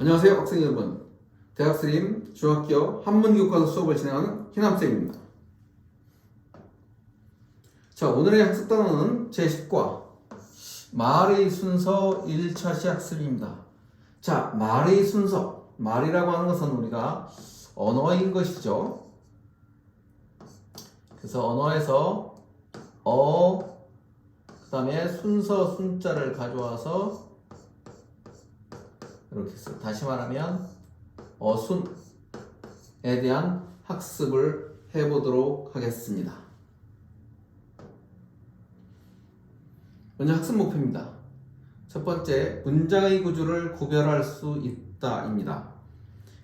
안녕하세요 학생 여러분. 대학스림 중학교 한문교과서 수업을 진행하는 희남쌤입니다. 자 오늘의 학습 단어는 제10과 말의 순서 1차 시학습입니다. 자 말의 순서 말이라고 하는 것은 우리가 언어인 것이죠. 그래서 언어에서 어, 그 다음에 순서 순자를 가져와서 이렇게 써. 다시 말하면 어순에 대한 학습을 해보도록 하겠습니다. 먼저 학습 목표입니다. 첫 번째, 문장의 구조를 구별할 수 있다입니다.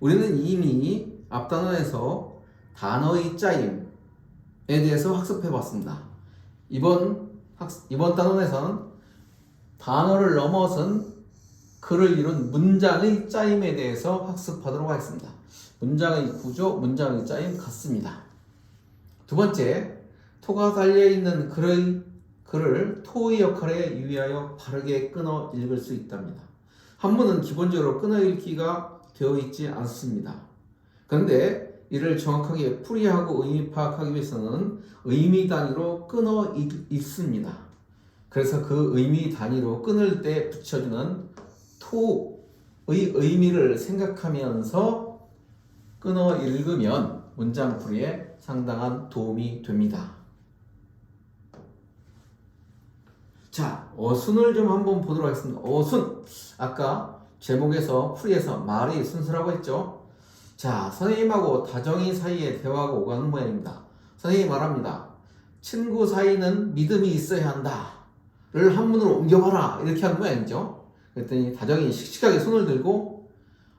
우리는 이미 앞 단원에서 단어의 짜임에 대해서 학습해 봤습니다. 이번 학습, 이번 단원에서는 단어를 넘어선 글을 이룬 문장의 짜임에 대해서 학습하도록 하겠습니다. 문장의 구조, 문장의 짜임 같습니다. 두 번째, 토가 달려 있는 글의 글을 토의 역할에 유의하여 바르게 끊어 읽을 수 있답니다. 한문은 기본적으로 끊어 읽기가 되어 있지 않습니다. 그런데 이를 정확하게 풀이하고 의미 파악하기 위해서는 의미 단위로 끊어 읽, 읽습니다. 그래서 그 의미 단위로 끊을 때 붙여주는 토의 의미를 생각하면서 끊어 읽으면 문장 풀이에 상당한 도움이 됩니다. 자, 어순을 좀 한번 보도록 하겠습니다. 어순. 아까 제목에서 풀이에서 말의 순서라고 했죠. 자, 선생님하고 다정이 사이에 대화가 오가는 모양입니다. 선생님이 말합니다. 친구 사이는 믿음이 있어야 한다. 를 한문으로 옮겨봐라. 이렇게 한 모양이죠. 그랬더니 다정이 씩씩하게 손을 들고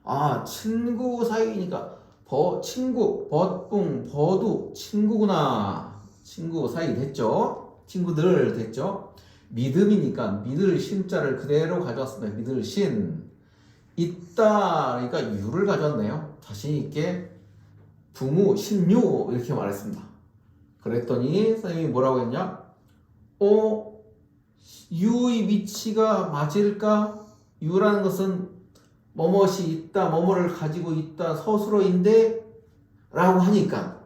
아 친구 사이니까 버 친구 버뿡 버두 친구구나. 친구 사이 됐죠? 친구들 됐죠? 믿음이니까 믿을 신자를 그대로 가져왔습니다. 믿을 신. 있다. 그러니까 유를 가져왔네요. 자신 있게 부무 신유 이렇게 말했습니다. 그랬더니 선생님이 뭐라고 했냐? 어 유의 위치가 맞을까? 유라는 것은 뭐뭇이 있다, 뭐뭐를 가지고 있다, 서술어인데 라고 하니까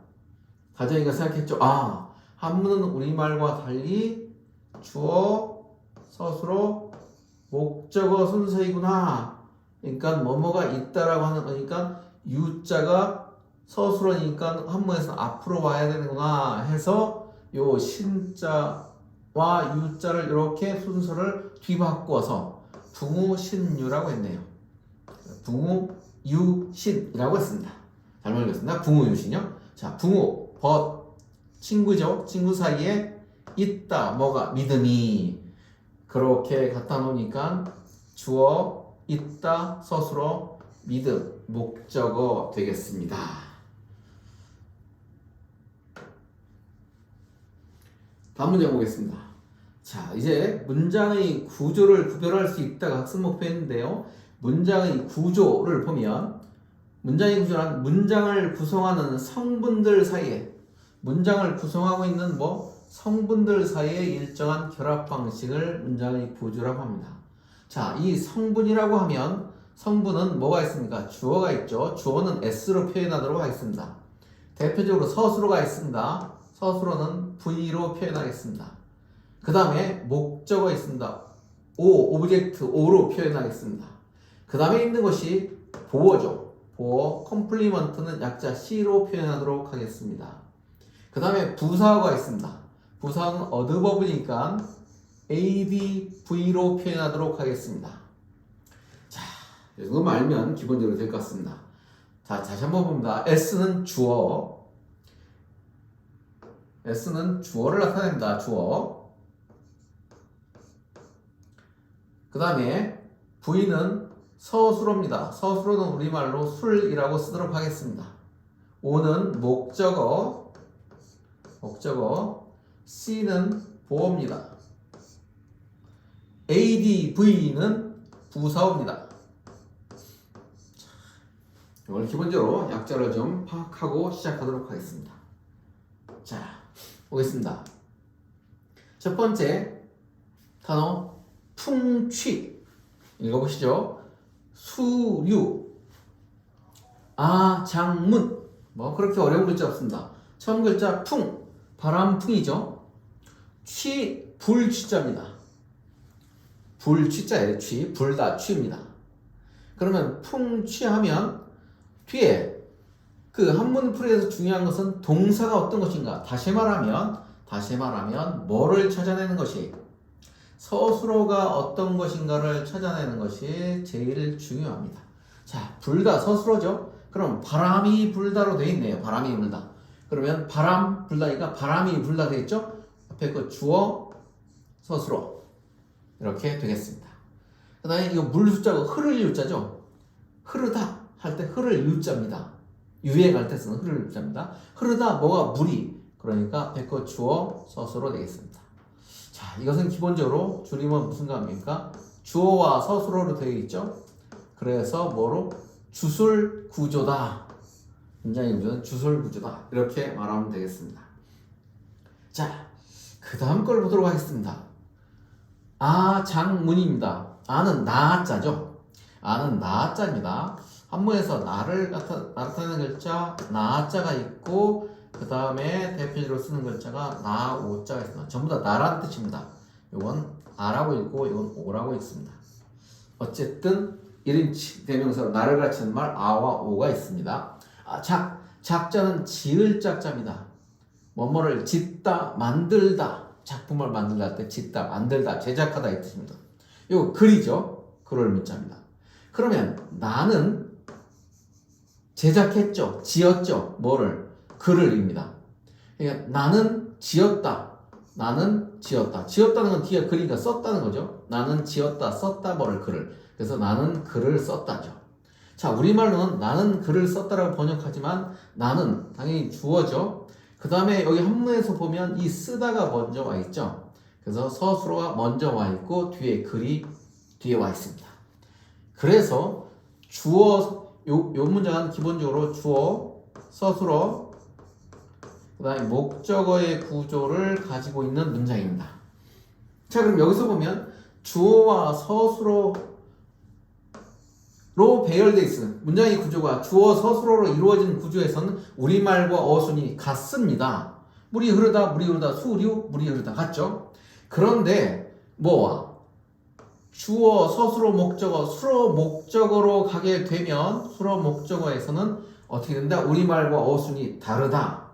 가정이가 생각했죠. 아, 한문은 우리말과 달리 주어, 서술어, 목적어 순서이구나. 그러니까 뭐뭐가 있다라고 하는 거니까 유자가 서술어니까 한문에서 앞으로 와야 되는구나 해서 요 신자 와 유자를 이렇게 순서를 뒤바꿔서 붕우신유라고 했네요. 붕우유신이라고 했습니다. 잘못 읽었습니다. 붕우유신요. 자, 붕우 벗 친구죠. 친구 사이에 있다 뭐가 믿음이 그렇게 갖다 놓으니까 주어 있다 서술어 믿음 목적어 되겠습니다. 다음 문제 보겠습니다. 자, 이제 문장의 구조를 구별할 수 있다가 학습 목표인데요. 문장의 구조를 보면 문장의 구조란 문장을 구성하는 성분들 사이에 문장을 구성하고 있는 뭐 성분들 사이에 일정한 결합 방식을 문장의 구조라고 합니다. 자, 이 성분이라고 하면 성분은 뭐가 있습니까? 주어가 있죠. 주어는 s로 표현하도록 하겠습니다. 대표적으로 서술어가 있습니다. 서술어는 V로 표현하겠습니다. 그 다음에 목적어 있습니다. O, 오브젝트 O로 표현하겠습니다. 그 다음에 있는 것이 보어죠. 보어, 컴플리먼트는 약자 C로 표현하도록 하겠습니다. 그 다음에 부사어가 있습니다. 부사어는 어드버브니까 ADV로 표현하도록 하겠습니다. 자, 이거 알면 기본적으로 될 것 같습니다. 자, 다시 한번 봅니다. S는 주어, S는 주어를 나타낸다. 주어. 그 다음에 V는 서술어입니다. 서술어는 우리말로 술이라고 쓰도록 하겠습니다. O는 목적어. 목적어. C는 보어입니다. ADV는 부사어입니다. 이걸 기본적으로 약자를 좀 파악하고 시작하도록 하겠습니다. 자, 보겠습니다. 첫 번째 단어 풍취 읽어보시죠. 수류, 아장문 뭐 그렇게 어려운 글자 없습니다. 처음 글자 풍 바람풍이죠. 취 불취자입니다. 불취자예요. 취 불다 취입니다. 그러면 풍취하면 뒤에 그 한문 풀이에서 중요한 것은 동사가 어떤 것인가. 다시 말하면 다시 말하면 뭐를 찾아내는 것이 서술어가 어떤 것인가를 찾아내는 것이 제일 중요합니다. 자, 불다 서술어죠. 그럼 바람이 불다로 되어 있네요. 바람이 불다. 그러면 바람 불다니까 바람이 불다 되겠죠? 앞에 그 주어 서술어 이렇게 되겠습니다. 그다음에 이거 물 숫자가 흐를 유자죠. 흐르다 할 때 흐를 유자입니다. 유행할 때 쓰는 흐를 유자입니다. 흐르다 뭐가 물이 그러니까 백거 주어 서술어 되겠습니다. 자, 이것은 기본적으로 줄이면 무슨 감입니까? 주어와 서술어로 되어 있죠. 그래서 뭐로 주술 구조다. 문장의 구조는 주술 구조다. 이렇게 말하면 되겠습니다. 자, 그 다음 걸 보도록 하겠습니다. 아 장문입니다. 아는 나자죠. 아는 나자입니다. 한문에서 나를 나타, 나타내는 글자 나자가 있고 그 다음에 대표적으로 쓰는 글자가 나 오 자가 있습니다. 전부 다 나라는 뜻입니다. 이건 아라고 읽고 이건 오라고 읽습니다. 어쨌든 1인 대명사로 나를 가르치는 말 아와 오가 있습니다. 아, 작, 작자는 지을 작자입니다. 뭐뭐를 짓다, 만들다, 작품을 만들다 할 때 짓다, 만들다, 제작하다 이 뜻입니다. 이거 글이죠. 글을 문자입니다. 그러면 나는 제작했죠. 지었죠. 뭐를? 글을입니다. 그러니까 나는 지었다. 나는 지었다. 지었다는 건 뒤에 글이니까 썼다는 거죠. 나는 지었다, 썼다, 뭐를 글을. 그래서 나는 글을 썼다죠. 자, 우리말로는 나는 글을 썼다라고 번역하지만 나는 당연히 주어죠. 그 다음에 여기 한문에서 보면 이 쓰다가 먼저 와 있죠. 그래서 서술어가 먼저 와 있고 뒤에 글이 뒤에 와 있습니다. 그래서 주어 요, 요 문장은 기본적으로 주어 서술어 그 다음에 목적어의 구조를 가지고 있는 문장입니다. 자 그럼 여기서 보면 주어와 서술어로 배열되어 있는 문장의 구조가 주어 서술어로 이루어진 구조에서는 우리말과 어순이 같습니다. 물이 흐르다 물이 흐르다 수류 물이 흐르다 같죠? 그런데 뭐와 주어 서술어 목적어 수어 목적어로 가게 되면 수어 목적어에서는 어떻게 된다? 우리말과 어순이 다르다.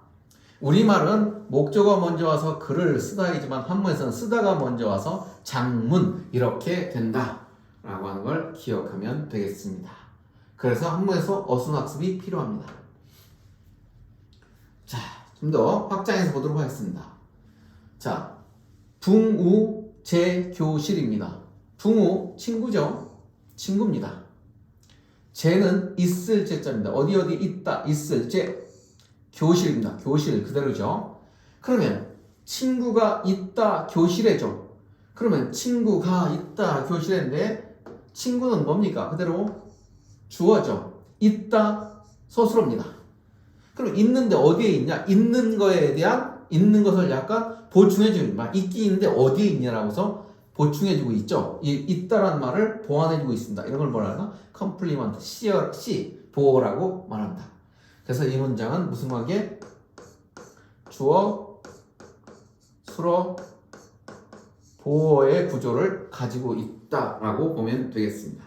우리말은 목적어 먼저 와서 글을 쓰다이지만 한문에서는 쓰다가 먼저 와서 장문 이렇게 된다 라고 하는 걸 기억하면 되겠습니다. 그래서 한문에서 어순 학습이 필요합니다. 자, 좀 더 확장해서 보도록 하겠습니다. 자, 붕우 제 교실입니다. 붕우 친구죠. 친구입니다. 제는 있을 제자입니다. 어디 어디 있다 있을 제 교실입니다. 교실 그대로죠. 그러면 친구가 있다 교실에죠. 그러면 친구가 있다 교실인데 친구는 뭡니까? 그대로 주어죠. 있다 서술어입니다. 그럼 있는데 어디에 있냐? 있는 거에 대한 있는 것을 약간 보충해 줍니다. 있기 있는데 어디에 있냐라고서 보충해 주고 있죠. 이 있다라는 말을 보완해 주고 있습니다. 이런 걸 뭐라 하나? 컴플리먼트, C, C, 보호라고 말합니다. 그래서 이 문장은 무슨 관계? 주어, 수로, 보호의 구조를 가지고 있다라고 보면 되겠습니다.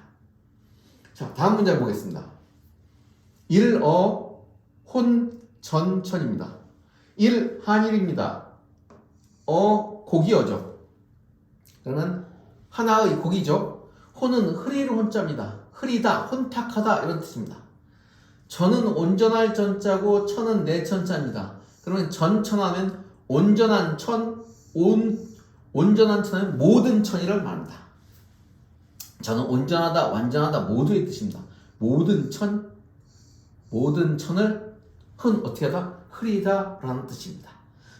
자, 다음 문장 보겠습니다. 일어 혼전천입니다. 일 한일입니다. 어 고기어죠. 그러면 하나의 고기죠. 혼은 흐릴 혼자입니다. 흐리다, 혼탁하다 이런 뜻입니다. 전은 온전할 전자고 천은 내 천자입니다. 그러면 전천하면 온전한 천, 온 온전한 천은 모든 천이를 말합니다. 저는 온전하다, 완전하다 모두의 뜻입니다. 모든 천, 모든 천을 흔 어떻게 하다 흐리다 라는 뜻입니다.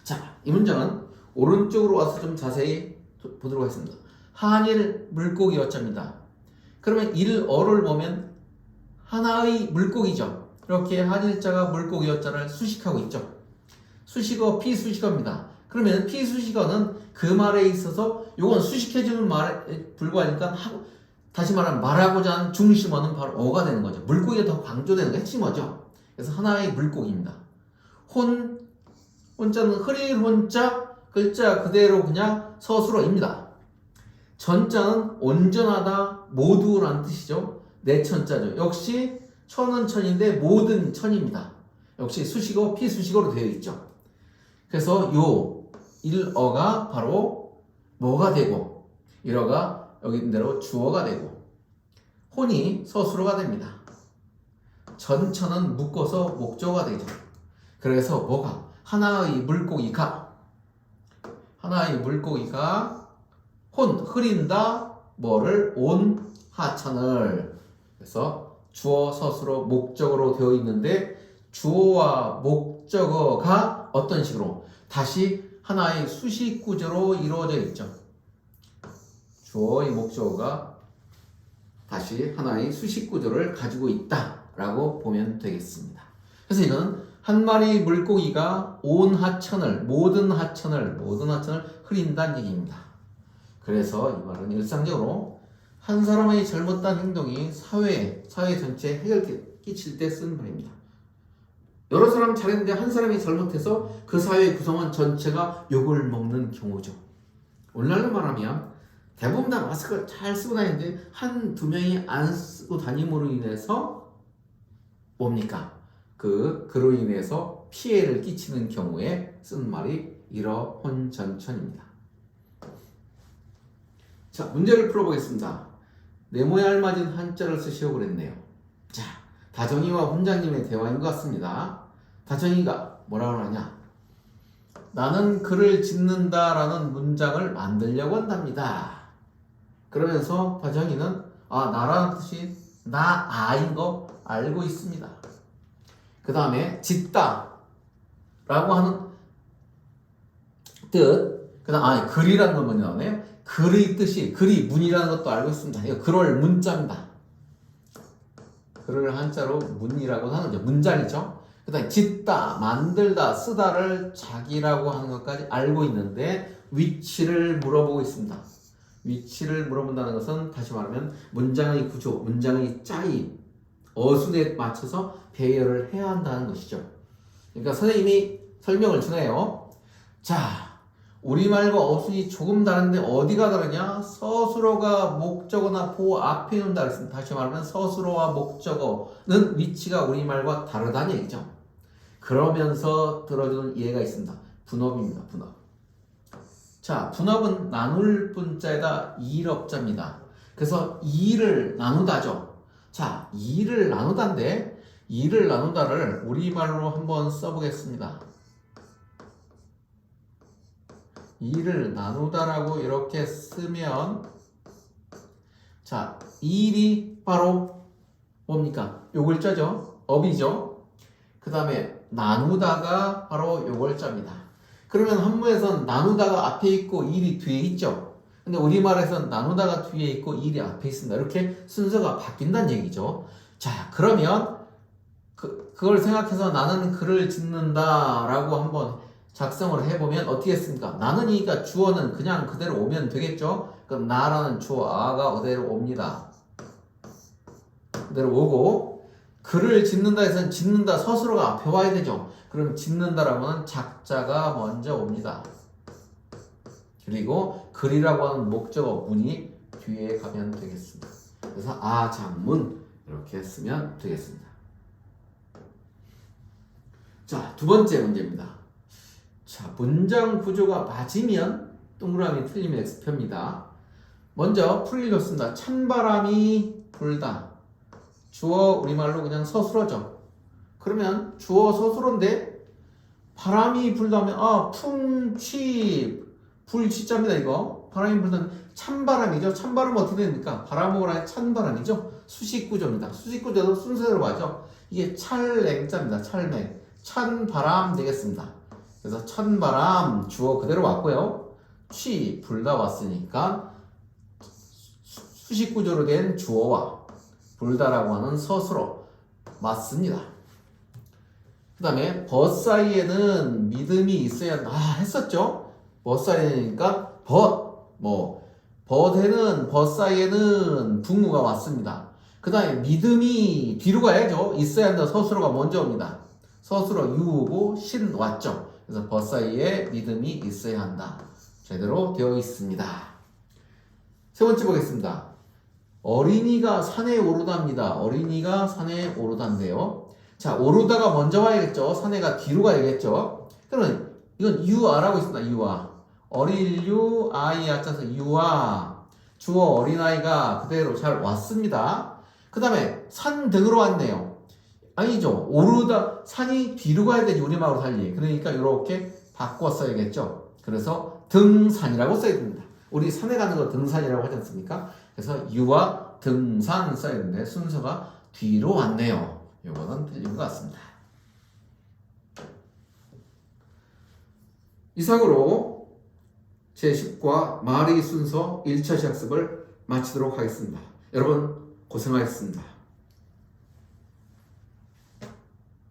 자, 이 문장은 오른쪽으로 와서 좀 자세히 보도록 하겠습니다. 한일 물고기 어자입니다. 그러면 일어를 보면 하나의 물고기죠. 이렇게 한일자가 물고기 어자를 수식하고 있죠. 수식어 피수식어입니다. 그러면 피수식어는 그 말에 있어서 요건 수식해주는 말에 불과하니까 다시 말하면 말하고자 하는 중심어는 바로 어가 되는 거죠. 물고기가 더 강조되는 게 핵심어죠. 그래서 하나의 물고기입니다. 혼, 혼자는 흐릴 혼자, 글자 그대로 그냥 서술어입니다. 전자는 온전하다, 모두라는 뜻이죠. 내천자죠. 역시 천은 천인데 모든 천입니다. 역시 수식어, 피수식어로 되어 있죠. 그래서 요 일어가 바로 뭐가 되고 일어가 여기 있는 대로 주어가 되고 혼이 서술어가 됩니다. 전천은 묶어서 목조가 되죠. 그래서 뭐가 하나의 물고기가 하나의 물고기가 혼 흐린다 뭐를 온 하천을 그래서 주어 서술어 목적으로 되어 있는데 주어와 목적어가 어떤 식으로 다시 하나의 수식 구조로 이루어져 있죠. 주어의 목적어가 다시 하나의 수식 구조를 가지고 있다라고 보면 되겠습니다. 그래서 이건 한 마리 물고기가 온 하천을 모든 하천을 모든 하천을 흐린다는 얘기입니다. 그래서 이 말은 일상적으로 한 사람의 잘못한 행동이 사회 사회 전체에 해결 끼칠 때 쓰는 말입니다. 여러 사람 잘했는데 한 사람이 잘못해서 그 사회 구성원 전체가 욕을 먹는 경우죠. 오늘날로 말하면 대부분 다 마스크를 잘 쓰고 다니는데 한 두 명이 안 쓰고 다님으로 인해서 뭡니까? 그 그로 인해서 피해를 끼치는 경우에 쓴 말이 일어혼전천입니다. 자 문제를 풀어보겠습니다. 네모에 알맞은 한자를 쓰시오 그랬네요. 자 다정이와 훈장님의 대화인 것 같습니다. 다정이가 뭐라고 하냐? 나는 글을 짓는다 라는 문장을 만들려고 한답니다. 그러면서 다정이는 아 나라는 뜻이 나 아인 거 알고 있습니다. 그 다음에 짓다 라고 하는 뜻, 그 다음, 아, 글이라는 건 먼저 나오네요. 글의 뜻이, 글이 문이라는 것도 알고 있습니다. 이거 글을 문자입니다. 글을 한자로 문이라고 하는 거죠. 문자이죠. 그 다음에 짓다, 만들다, 쓰다를 자기라고 하는 것까지 알고 있는데 위치를 물어보고 있습니다. 위치를 물어본다는 것은 다시 말하면 문장의 구조, 문장의 짜임, 어순에 맞춰서 배열을 해야 한다는 것이죠. 그러니까 선생님이 설명을 주네요. 자, 우리말과 어순이 조금 다른데 어디가 다르냐? 서술어가 목적어나 보호 앞에 놓는다 그랬습니다. 다시 말하면 서술어와 목적어는 위치가 우리말과 다르다는 얘기죠. 그러면서 들어주는 예가 있습니다. 분업입니다. 분업. 자, 분업은 나눌 분자에다 일업자입니다. 그래서 일을 나누다죠. 자, 일을 나누다인데 일을 나누다를 우리말로 한번 써보겠습니다. 일을 나누다라고 이렇게 쓰면 자, 일이 바로 뭡니까? 요 글자죠. 업이죠. 그 다음에 나누다가 바로 요 글자입니다. 그러면 한문에선 나누다가 앞에 있고 일이 뒤에 있죠. 근데 우리말에서는 나누다가 뒤에 있고 일이 앞에 있습니다. 이렇게 순서가 바뀐다는 얘기죠. 자, 그러면 그, 그걸 생각해서 나는 글을 짓는다라고 한번 작성을 해보면 어떻게 했습니까? 나는 이니까 주어는 그냥 그대로 오면 되겠죠? 그럼 나라는 주어 아가 그대로 옵니다. 그대로 오고 글을 짓는다 해서는 짓는다 서술어가 앞에 와야 되죠. 그럼 짓는다라고는 작자가 먼저 옵니다. 그리고 글이라고 하는 목적어 문이 뒤에 가면 되겠습니다. 그래서 아 장문 이렇게 쓰면 되겠습니다. 자, 두 번째 문제입니다. 자, 문장 구조가 맞으면 동그라미 틀리면 X표입니다. 먼저 풀이 좋습니다. 찬바람이 불다. 주어 우리말로 그냥 서술어죠. 그러면 주어 서술어인데 바람이 불다면 아 풍치 불치자입니다 이거 바람이 불다면 찬바람이죠. 찬바람은 어떻게 됩니까? 바람을 하는 찬바람이죠. 수식구조입니다. 수식구조도 순서대로 가죠. 이게 찰냉자입니다. 찰냉 찬바람 되겠습니다. 그래서 찬바람 주어 그대로 왔고요. 취 불다 왔으니까 수식 구조로 된 주어와 불다라고 하는 서술어 맞습니다. 그 다음에 벗 사이에는 믿음이 있어야 한다. 아, 했었죠? 벗 사이니까 벗, 뭐, 버대는 벗 사이에는 분무가 왔습니다. 그 다음에 믿음이 뒤로 가야죠. 있어야 한다. 서술어가 먼저 옵니다. 서술어 유고 신 왔죠. 그래서 벗 사이에 믿음이 있어야 한다. 제대로 되어 있습니다. 세 번째 보겠습니다. 어린이가 산에 오르답니다. 어린이가 산에 오르다인데요. 자, 오르다가 먼저 와야겠죠. 산에가 뒤로 가야겠죠. 그러면 이건 유아라고 있습니다. 유아. 어린유 아이 앞자서 유아. 주어 어린아이가 그대로 잘 왔습니다. 그 다음에 산 등으로 왔네요. 아니죠. 오르다 산이 뒤로 가야 되지 우리말로 살리. 그러니까 이렇게 바꿔 써야겠죠. 그래서 등산이라고 써야 됩니다. 우리 산에 가는 거 등산이라고 하지 않습니까? 그래서 유와 등산 써야 되는데 순서가 뒤로 왔네요. 이거는 틀린 것 같습니다. 이상으로 제10과 말의 순서 1차 시학습을 마치도록 하겠습니다. 여러분 고생하셨습니다.